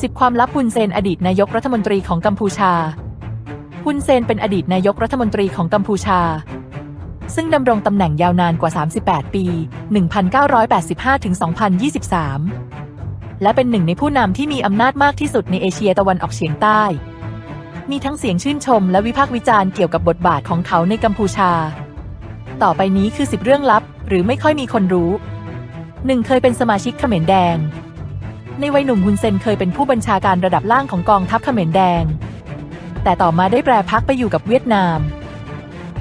10 ความลับฮุนเซนอดีตนายกรัฐมนตรีของกัมพูชาฮุนเซนเป็นอดีตนายกรัฐมนตรีของกัมพูชา ซึ่งดำรงตำแหน่งยาวนานกว่า 38 ปี 1985ถึง2023 และเป็นหนึ่งในผู้นำที่มีอำนาจมากที่สุดในเอเชียตะวันออกเฉียงใต้ มีทั้งเสียงชื่นชมและวิพากษ์วิจารณ์เกี่ยวกับบทบาทของเขาในกัมพูชา ต่อไปนี้คือ 10 เรื่องลับ หรือไม่ค่อยมีคนรู้ 1. เคยเป็นสมาชิกเขมรแดง ในวัยหนุ่มฮุนเซนเคยเป็นผู้บัญชาการระดับล่างของกองทัพเขมรแดง แต่ต่อมาได้แปรพักไปอยู่กับเวียดนาม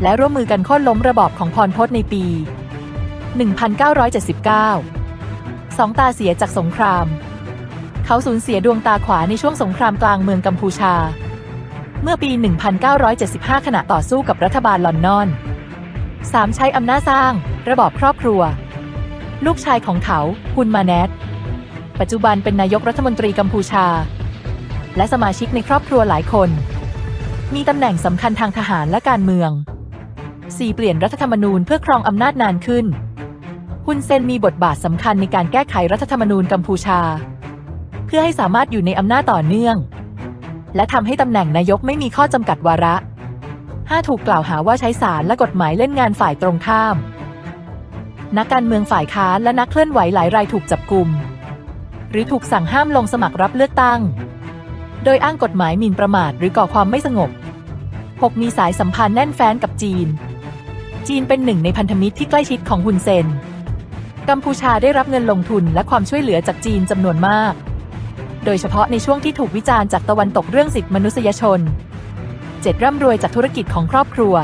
และร่วมมือกันโค่นล้มระบอบของพรพศในปี 1979 สองตาเสียจากสงคราม เขาสูญเสียดวงตาขวาในช่วงสงครามกลางเมืองกัมพูชา เมื่อปี 1975 ขณะต่อสู้กับรัฐบาลลอนนอน 3. ใช้อำนาจสร้าง ระบอบครอบครัว ลูกชายของเขาฮุนมาแนต ปัจจุบันเป็นนายกรัฐมนตรีกัมพูชา และสมาชิกในครอบครัวหลายคน มีตำแหน่งสำคัญทางทหารและการเมือง 4. เปลี่ยนรัฐธรรมนูญเพื่อครองอำนาจนานขึ้นฮุนเซนมีบทบาทสำคัญในการแก้ไขรัฐธรรมนูญกัมพูชา เพื่อให้สามารถอยู่ในอำนาจต่อเนื่อง และทำให้ตำแหน่งนายกไม่มีข้อจำกัดวาระ 5. ถูกกล่าวหาว่าใช้สารและกฎหมายเล่นงานฝ่ายตรงข้าม นักการเมืองฝ่ายค้านและนักเคลื่อนไหวหลายรายถูกจับกลุ่ม หรือถูกสั่งห้ามลงสมัครรับเลือกตั้ง โดยอ้างกฎหมายหมิ่นประมาทหรือก่อความไม่สงบ 6. มีสายสัมพันธ์แน่นแฟ้นกับจีน จีนเป็นหนึ่งในพันธมิตรที่ใกล้ชิดของฮุนเซน กัมพูชาได้รับเงินลงทุนและความช่วยเหลือจากจีนจำนวนมาก โดยเฉพาะในช่วงที่ถูกวิจารณ์จากตะวันตกเรื่องสิทธิมนุษยชน 7. ร่ำรวยจากธุรกิจของครอบครัว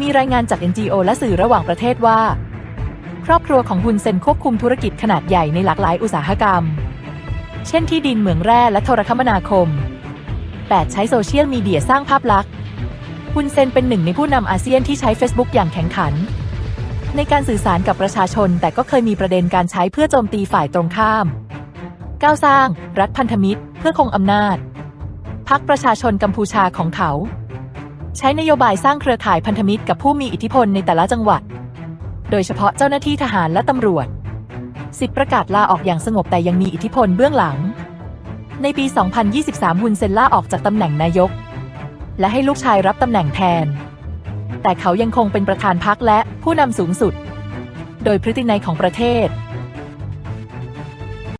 มีรายงานจาก NGO และสื่อระหว่างประเทศว่า ครอบครัวของฮุนเซนควบคุมธุรกิจขนาดใหญ่ในหลากหลายอุตสาหกรรม เช่นที่ดินเหมืองแร่และโทรคมนาคม 8. ใช้โซเชียลมีเดียสร้างภาพลักษณ์ฮุนเซนเป็นหนึ่งในผู้นำอาเซียนที่ใช้ Facebook อย่างแข็งขัน ในการสื่อสารกับประชาชน แต่ก็เคยมีประเด็นการใช้เพื่อโจมตีฝ่ายตรงข้าม 9. สร้าง รัฐพันธมิตร เพื่อคงอำนาจพักประชาชนกัมพูชาของเขา ใช้นโยบายสร้างเครือข่ายพันธมิตรกับผู้มีอิทธิพลในแต่ละจังหวัด โดยเฉพาะเจ้าหน้าที่ทหารและตำรวจ สิทธิประกาศลาออกอย่างสงบแต่ยังมีอิทธิพลเบื้องหลัง ในปี 2023 ฮุนเซนลาออกจากตำแหน่งนายก และให้ลูกชายรับตำแหน่งแทน แต่เขายังคงเป็นประธานพรรคและผู้นำสูงสุด โดยพฤตินัยของประเทศ